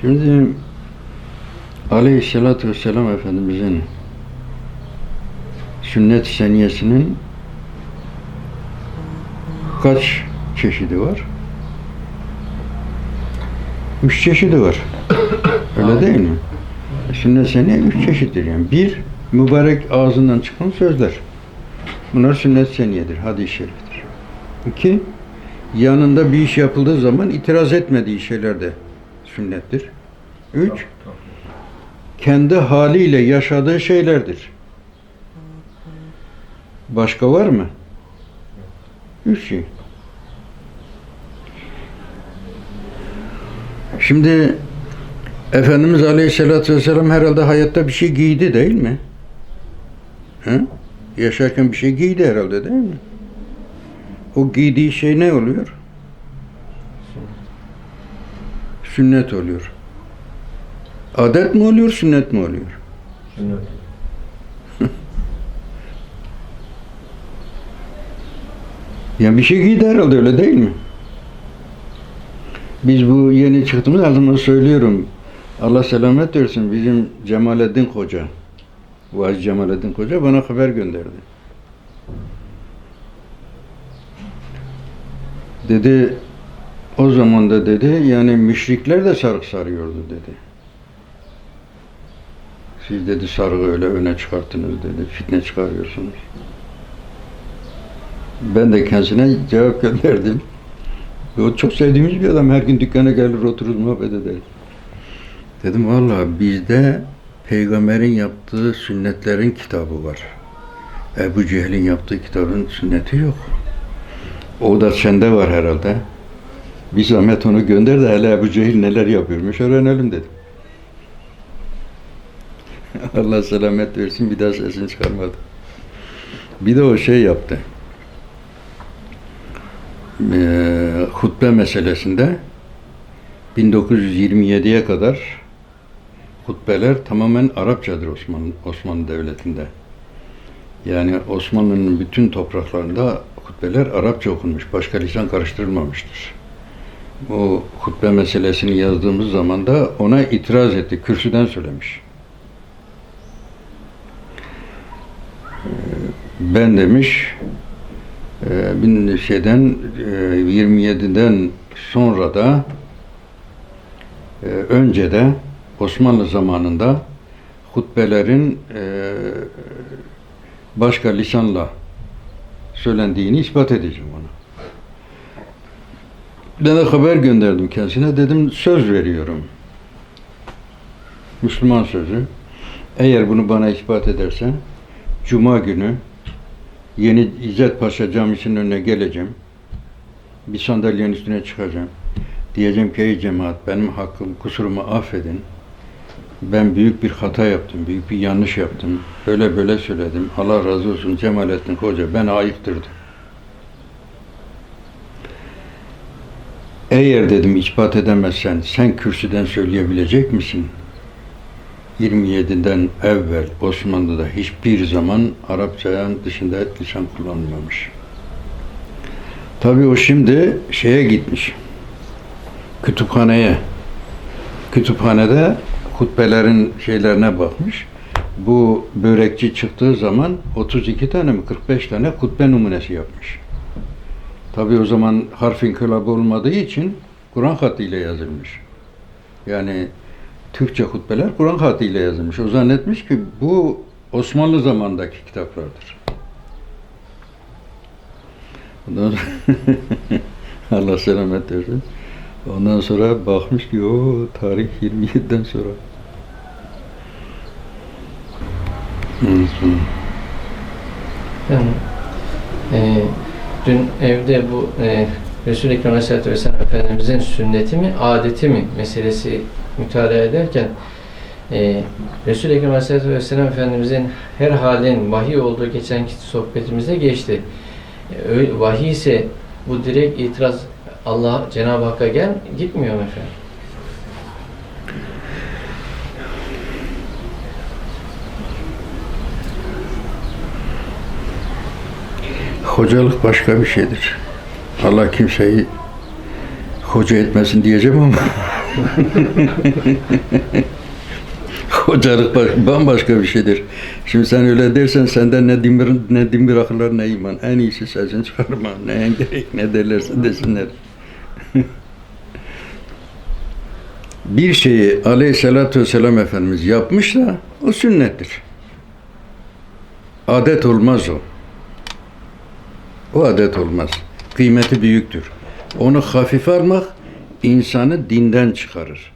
Şimdi Aleyhisselatü Vesselam Efendimizin sünnet seniyesinin kaç çeşidi var? Üç çeşidi var. Öyle değil mi? Sünnet seniye üç çeşittir yani. Bir, mübarek ağzından çıkan sözler. Bunlar sünnet seniyedir, hadis-i şeriftir. İki, yanında bir iş yapıldığı zaman itiraz etmediği şeyler de sünnettir. Üç, kendi haliyle yaşadığı şeylerdir. Başka var mı? Üç şey. Şimdi Efendimiz Aleyhisselatü Vesselam herhalde hayatta bir şey giydi değil mi? He? Yaşarken bir şey giydi herhalde değil mi? O giydiği şey ne oluyor? Sünnet oluyor. Adet mi oluyor, sünnet mi oluyor? Sünnet. Yani bir şey giydi herhalde öyle değil mi? Biz bu yeni çıktığımız zaman söylüyorum. Allah selamet versin bizim Cemalettin Koca. Vaiz Cemalettin Koca bana haber gönderdi. Dedi o zaman da dedi yani müşrikler de sarık sarıyordu dedi. Siz dedi sarığı öyle öne çıkarttınız dedi. Fitne çıkarıyorsunuz. Ben de kendisine cevap gönderdim. O çok sevdiğimiz bir adam. Her gün dükkana gelir otururuz muhabbet ederiz. Dedim valla bizde peygamberin yaptığı sünnetlerin kitabı var. Ebu Cehil'in yaptığı kitabın sünneti yok. O da sende var herhalde. Bir zahmet onu gönder de hele Ebu Cehil neler yapıyormuş öğrenelim dedim. Allah selamet versin bir daha sesini çıkarmadı. Bir de o şey yaptı e, hutbe meselesinde 1927'ye kadar hutbeler tamamen Arapçadır Osmanlı, Osmanlı Devleti'nde. Yani Osmanlı'nın bütün topraklarında hutbeler Arapça okunmuş, başka lisan karıştırılmamıştır. O hutbe meselesini yazdığımız zaman da ona itiraz etti, kürsüden söylemiş. Ee, Ben demiş, ee, bin şeyden e, 27'den sonra da e, önce de Osmanlı zamanında hutbelerin e, başka lisanla söylendiğini ispat edeceğim ona. Ben de haber gönderdim kendisine. Dedim söz veriyorum. Müslüman sözü. Eğer bunu bana ispat edersen Cuma günü Yeni İzzet Paşa Camisi'nin önüne geleceğim. Bir sandalyenin üstüne çıkacağım. Diyeceğim ki ey cemaat benim hakkım, kusurumu affedin. Ben büyük bir hata yaptım, büyük bir yanlış yaptım. Böyle böyle söyledim. Allah razı olsun Cemalettin Hoca beni ayıktırdı. Eğer dedim ispat edemezsen sen kürsüden söyleyebilecek misin? 27'den evvel Osmanlı'da hiçbir zaman Arapçayan dışında lisan kullanılmamış. Tabii o şimdi şeye gitmiş. Kütüphaneye. Kütüphanede hutbelerin şeylerine bakmış. Bu börekçi çıktığı zaman 32 tane mi 45 tane hutbe numunesi yapmış. Tabii o zaman harf inkılabı olmadığı için Kur'an hattıyla yazılmış. Yani Türkçe hutbeler Kur'an hatıyla yazılmış. O zannetmiş ki bu Osmanlı zamandaki kitaplardır. Ondan Allah selamet versin. Ondan sonra bakmış ki o tarih 27'den sonra. Ondan sonra Yani, e, dün evde bu e, Resul-i Ekrem Aleyhisselatü Vesselam Efendimizin sünneti mi, adeti mi meselesi mütalaa ederken e, Resul-i Ekrem Aleyhisselatü Vesselam Efendimizin her halin vahiy olduğu geçenki sohbetimizde geçti. E, vahiy ise bu direkt itiraz Allah Cenab-ı Hakk'a gel gitmiyor efendim? Hocalık başka bir şeydir. Allah kimseyi hoca etmesin diyeceğim ama Hocalık baş- bambaşka bir şeydir. Şimdi sen öyle dersen senden ne din, ne din bırakırlar ne iman. En iyisi sesini çıkarma. Ne gerek ne derlerse desinler. bir şeyi aleyhissalatü vesselam Efendimiz yapmış da o sünnettir. Adet olmaz o. O adet olmaz. Kıymeti büyüktür. Onu hafife almak insanı dinden çıkarır.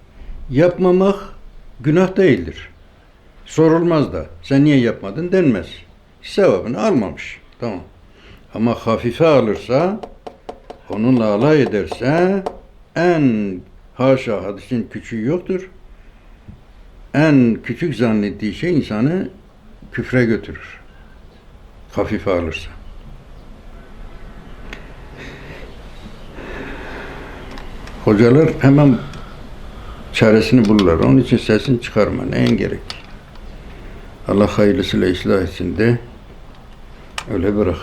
Yapmamak günah değildir. Sorulmaz da sen niye yapmadın denmez. Sevabını almamış. Tamam. Ama hafife alırsa onunla alay ederse en haşa hadisin küçüğü yoktur. En küçük zannettiği şey insanı küfre götürür. Hafife alırsa. Hocalar hemen çaresini bulurlar. Onun için sesini çıkarma. Neyin gerek? Allah hayırlısıyla ıslah etsin de öyle bırak.